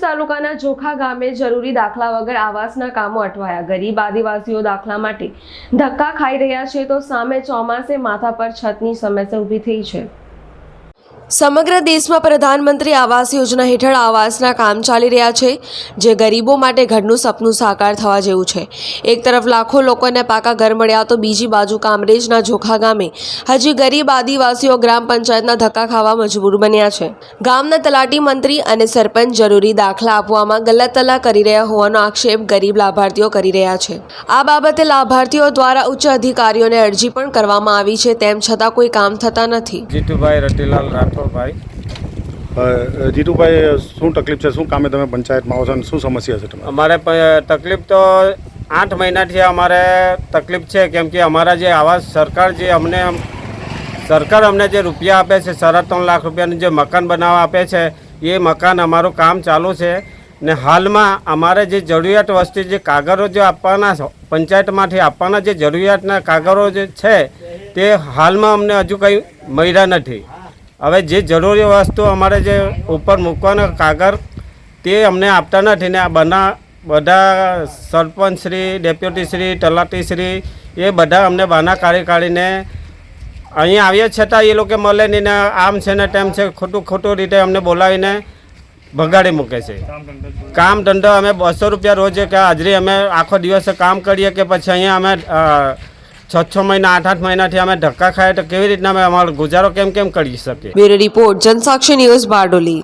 તાલુકાના જોખા ગામે જરૂરી દાખલા વગર આવાસના કામો અટવાયા. ગરીબ આદિવાસીઓ દાખલા માટે ધક્કા ખાઈ રહ્યા છે તો સામે ચોમાસે માથા પર છતની સમસ્યા ઊભી થઈ છે. સમગ્ર દેશમાં પ્રધાનમંત્રી આવાસ યોજના હેઠળ આવાસના કામ ચાલી રહ્યા છે, જે ગરીબો માટે ઘરનું સપનું સાકાર થવા જેવું છે. એક તરફ લાખો લોકોને પાકા ઘર મળ્યા તો બીજી બાજુ કામરેજના જોખા ગામે હજી ગરીબ આદિવાસીઓ ગ્રામ પંચાયતના ધક્કા ખાવા મજબૂર બન્યા છે. ગામના તલાટી મંત્રી અને સરપંચ જરૂરી દાખલા આપવામાં ગલતલા કરી રહ્યા હોવાનો આક્ષેપ ગરીબ લાભાર્થીઓ કરી રહ્યા છે. આ બાબતે લાભાર્થીઓ દ્વારા ઉચ્ચ અધિકારીઓને અરજી પણ કરવામાં આવી છે, તેમ છતાં કોઈ કામ થતા નથી. અ, જીતુભાઈ શું તકલીફ છે? શું કામે તમે પંચાયતમાં આવો છો અને શું સમસ્યા છે તમારે? અમારે તકલીફ તો આઠ મહિનાથી અમારે તકલીફ છે કેમ કે અમારા જે આવાસ સરકાર જે અમને સરકાર અમને જે રૂપિયા આપે છે સાડા ત્રણ લાખ રૂપિયાનું જે મકાન બનાવવા આપે છે એ મકાન અમારું કામ ચાલુ છે. ને હાલમાં અમારે જે જરૂરિયાત વસ્તુ જે કાગળો જે આપવાના છે, પંચાયતમાંથી આપવાના જે જરૂરિયાતના કાગળો જે છે તે હાલમાં અમને હજુ કંઈ મળ્યા નથી. હવે જે જરૂરી વસ્તુ અમારે જે ઉપર મૂકવાના કાગળ તે અમને આપતા નથી ને આ બના બધા સરપંચ શ્રી ડેપ્યુટી શ્રી તલાટી શ્રી એ બધા અમને બાના કાઢી કાઢીને અહીંયા આવ્યા છતાં એ લોકો મળે નહીં ને આમ છે ને તેમ છે ખોટું ખોટું રીતે અમને બોલાવીને ભગાડી મૂકે છે. કામ ધંધો અમે બસો રૂપિયા રોજ કે હાજરી અમે આખો દિવસે કામ કરીએ કે પછી અહીંયા અમે છ છ મહિના આઠ આઠ મહિનાથી અમે ધક્કા ખાઈએ તો કેવી રીતના અમે અમારો ગુજારો કેમ કેમ કરી શકીએ? Bureau report, Jansakshi news Bardoli.